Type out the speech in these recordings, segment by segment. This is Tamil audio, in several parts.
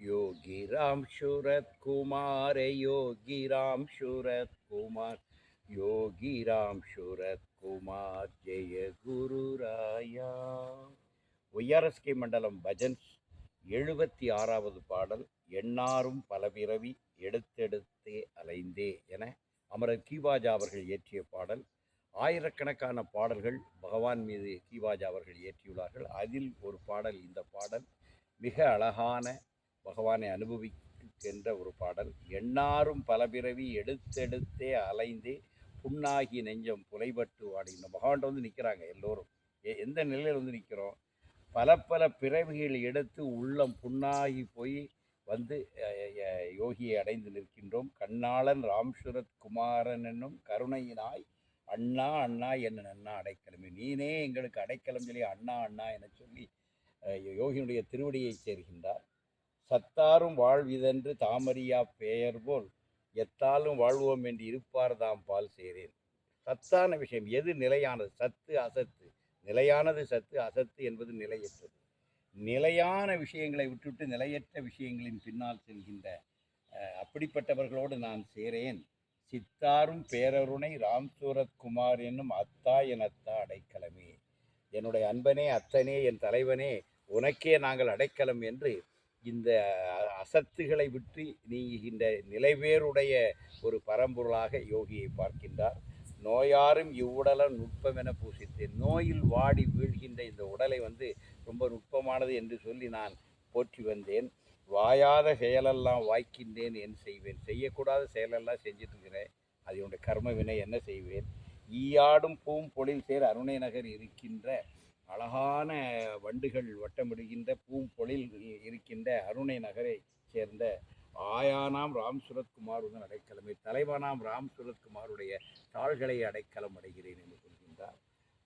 योगी राम शूरत कुमार योगी राम शूरत कुमार योगी राम शूरत कुमार जय गुरु ராயா ஒய்ஆர்எஸ்கே மண்டலம் பஜன்ஸ் எழுபத்தி ஆறாவது பாடல் எண்ணாரும் பல பிறவி எடுத்தெடுத்தே அலைந்தே என அமரர் கீவாஜா அவர்கள் இயற்றிய பாடல் ஆயிரக்கணக்கான பாடல்கள் பகவான் மீது கீவாஜா அவர்கள் இயற்றியுள்ளார்கள் அதில் ஒரு பாடல் இந்த பாடல் மிக அழகான பகவானை அனுபவிக்கின்ற ஒரு பாடல். எண்ணாரும் பல பிறவி எடுத்தெடுத்தே அலைந்து புண்ணாகி நெஞ்சம் புலைபட்டு வாடின பகவான்கிட்ட வந்து நிற்கிறாங்க எல்லோரும். எ- எந்த நிலையில் வந்து நிற்கிறோம்? பல பல பிறவிகள் எடுத்து உள்ளம் புண்ணாகி போய் வந்து யோகியை அடைந்து நிற்கின்றோம். கண்ணாளன் ராம்சுரத் குமாரன் என்னும் கருணையினாய் அண்ணா அண்ணா என்ன அண்ணா அடைக்கலமே. நீனே எங்களுக்கு அடைக்கலம் சொல்லி அண்ணா அண்ணா என சொல்லி யோகியினுடைய திருவடியை சேர்கின்றார். சத்தாரும் வாழ்விதென்று தாமரியா பெயர் போல் எத்தாலும் வாழ்வோம் என்று இருப்பார் தாம் பால் சேரேன் சத்தான விஷயம் எது நிலையானது? சத்து அசத்து. நிலையானது சத்து அசத்து என்பது நிலையற்றது. நிலையான விஷயங்களை விட்டுவிட்டு நிலையற்ற விஷயங்களின் பின்னால் செல்கின்ற அப்படிப்பட்டவர்களோடு நான் சேரேன். சித்தாரும் பேரருணை ராம்சூரத் குமார் என்னும் அத்தா என் அத்தா அடைக்கலமே. என்னுடைய அன்பனே அத்தனே என் தலைவனே உனக்கே நாங்கள் அடைக்கலம் என்று இந்த அசத்துகளை விட்டு நீங்குகின்ற நிலைவேறுடைய ஒரு பரம்பொருளாக யோகியை பார்க்கின்றார். நோயாரும் இவ்வுடலம் நுட்பமென பூசித்தேன் நோயில் வாடி வீழ்கின்ற இந்த உடலை வந்து ரொம்ப நுட்பமானது என்று சொல்லி நான் போற்றி வந்தேன். வாயாத செயலெல்லாம் வாய்க்கின்றேன் என் செய்வேன். செய்யக்கூடாத செயலெல்லாம் செஞ்சிட்ருக்கிறேன் அது என்னுடைய கர்ம வினை என்ன செய்வேன்? ஈயாடும் பூம் பொழில் சேர் அருணை நகர் இருக்கின்ற அழகான வண்டுகள் வட்டமிடுகின்ற பூம்பொழில் இருக்கின்ற அருணை நகரை சேர்ந்த ஆயானாம் ராம் சுரத்குமாருடன் அடைக்கலமே. தலைவனாம் ராம் சுரத்குமாருடைய தாள்களை அடைக்கலம் அடைகிறேன் என்று சொல்கின்றார்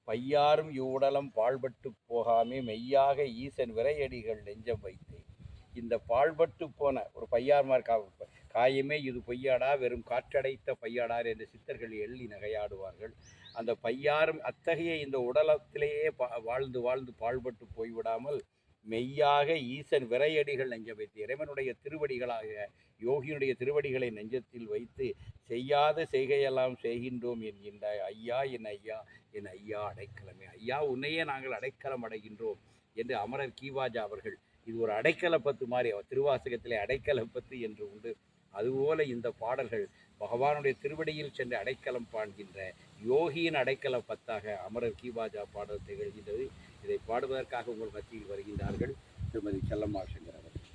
பையாரும் இவ்வுடலம் பாழ்பட்டு போகாமே மெய்யாக ஈசன் விரையடிகள் நெஞ்சம் வைத்தேன். இந்த பாழ்பட்டு போன ஒரு பையார்மார் காயமே இது பொய்யாடா வெறும் காற்றடைத்த பையாடார் என்று சித்தர்கள் எள்ளி நகையாடுவார்கள். அந்த பையாரும் அத்தகைய இந்த உடலத்திலேயே பா- வாழ்ந்து வாழ்ந்து பாழ்பட்டு போய்விடாமல் மெய்யாக ஈசன் விரையடிகள் நெஞ்ச வைத்து இறைவனுடைய திருவடிகளாக யோகியினுடைய திருவடிகளை நெஞ்சத்தில் வைத்து செய்யாத செய்கையெல்லாம் செய்கின்றோம் என்கின்ற ஐயா என் ஐயா என் ஐயா அடைக்கலமே. ஐயா உன்னையே நாங்கள் அடைக்கலம் அடைகின்றோம் என்று அமரர் கீவாஜா அவர்கள் இது ஒரு அடைக்கல பத்து மாதிரி திருவாசகத்திலே அடைக்கல பத்து என்று உண்டு. அதுபோல இந்த பாடல்கள் பகவானுடைய திருவடியில் சென்று அடைக்கலம் பாடுகின்ற யோகியின் அடைக்கல பத்தாக அமரர் கீவாஜா பாடல் திகழ்கின்றது இதை பாடுவதற்காக உங்கள் மத்தியில் வருகின்றார்கள் திருமதி செல்லம்மா சங்கர் அவர்கள்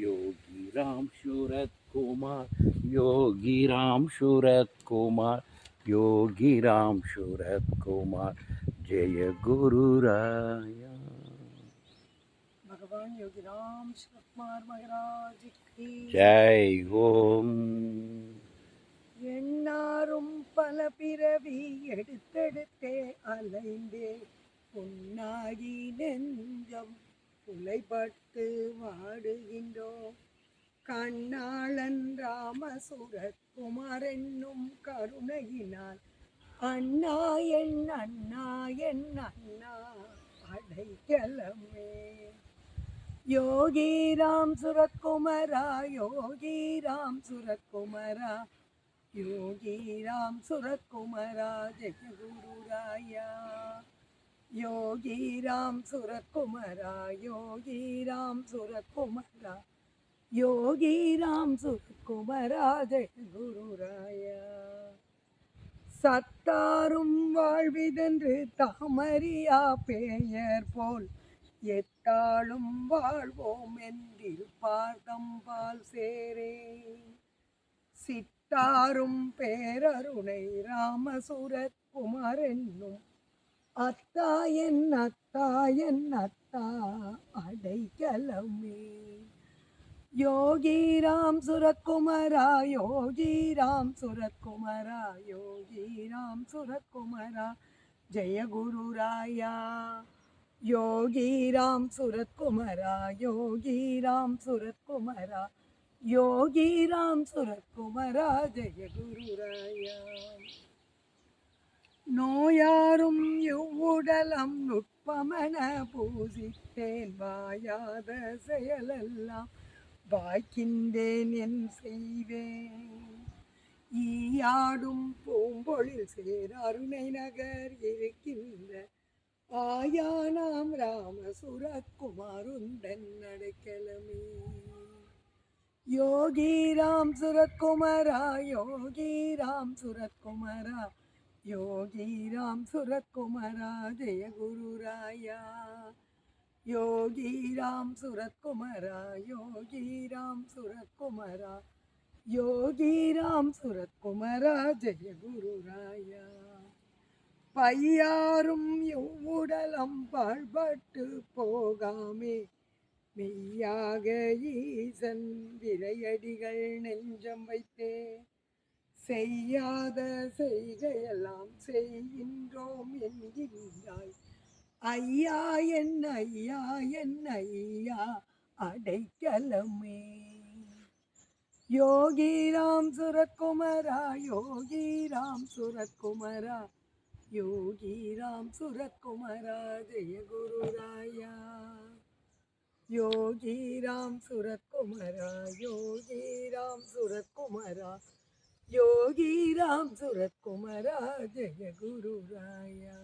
யோகி ராம் சூரத் குமார் யோகி ராம் சூரத் குமார் யோகி ராம் சூரத் குமார். ஜெய குரு ராயா. भगवान योगी राम शिव कुमार महाराज की ஜெய் ஓம் எண்ணாரும் பல பிறவி எடுத்தெடுத்தே அலைந்தே பொன்னாகி நெஞ்சம் புலைப்பட்டு வாடுகின்றோம் கண்ணாளன் ராமசுரத் குமார் என்னும் கருணையினால் அண்ணா என் அண்ணா என் அண்ணா அடைக்கலமே யோகி ராம் சுரக்குமரா யோகி ராம் சுரக்குமரா யோகி ராம் சுரக்குமரா ஜெய குரு யோகி ராம் சுரக்குமரா யோகி ராம் சுரக்குமரா யோகி ராம் சுரக்குமரா ஜெய குரு சத்தாரும் வாழ்விதென்று தாமரியா பெயர் போல் எட்டாளும் வாழ்வோம் என்றிருப்பார் தம்பால் சேரே. சித்தாரும் பேரருணை ராமசுரத் குமார் என்னும் அத்தா என் அத்தா என் அத்தா அடைக்கலமே. யோகி ராம் சுரக்குமரா யோகி ராம் சுரக்குமரா யோகி ராம் சுரக்குமரா ஜெய குரு ராயா. யோகிராம் சுரத்குமரா யோகிராம் சுரத்குமரா யோகிராம் சுரத்குமரா ஜெய குரு நோயாரும் இவ்வுடலம் நுட்பமன பூசித்தேன் வாயாத செயலெல்லாம் வாய்க்கின்றேன் என் செய்வேன். ஈயாடும் பூம்பொழில் சேர் அருணை நகர் இருக்கின்ற ஆயானாம் ராமசுரக்குமாருந்தன் அடைக்கலமே. யோகி ராம் சுரக்குமரா யோகி ராம் சுரக்குமரா யோகி ராம் சுரக்குமரா ஜெய குருராயா யோகி ராம் சுரத்குமரா யோகி ராம் சுரத்குமரா யோகி ராம் சுரத்குமரா ஜெய குருராயா பையாரும் எவ்வுடலம் பாழ்பட்டு போகாமே. மெய்யாக ஈசன் விரையடிகள் நெஞ்சம் வைத்தே. செய்யாத செய்கையெல்லாம் செய்கின்றோம் என்கின்றாய். ஐயா என் ஐயா என் ஐயா அடைக்கலமே. யோகிராம் சுரக்குமரா யோகிராம் சுரக்குமரா ராம் சுரத்குமரா யோகி ராம் சுரத்குமரா ஜெய குருராயா யோகி ராம் சுரத்குமரா யோகி ராம் சுரத்குமரா யோகி ராம் சுரத்குமரா ஜெய குருராயா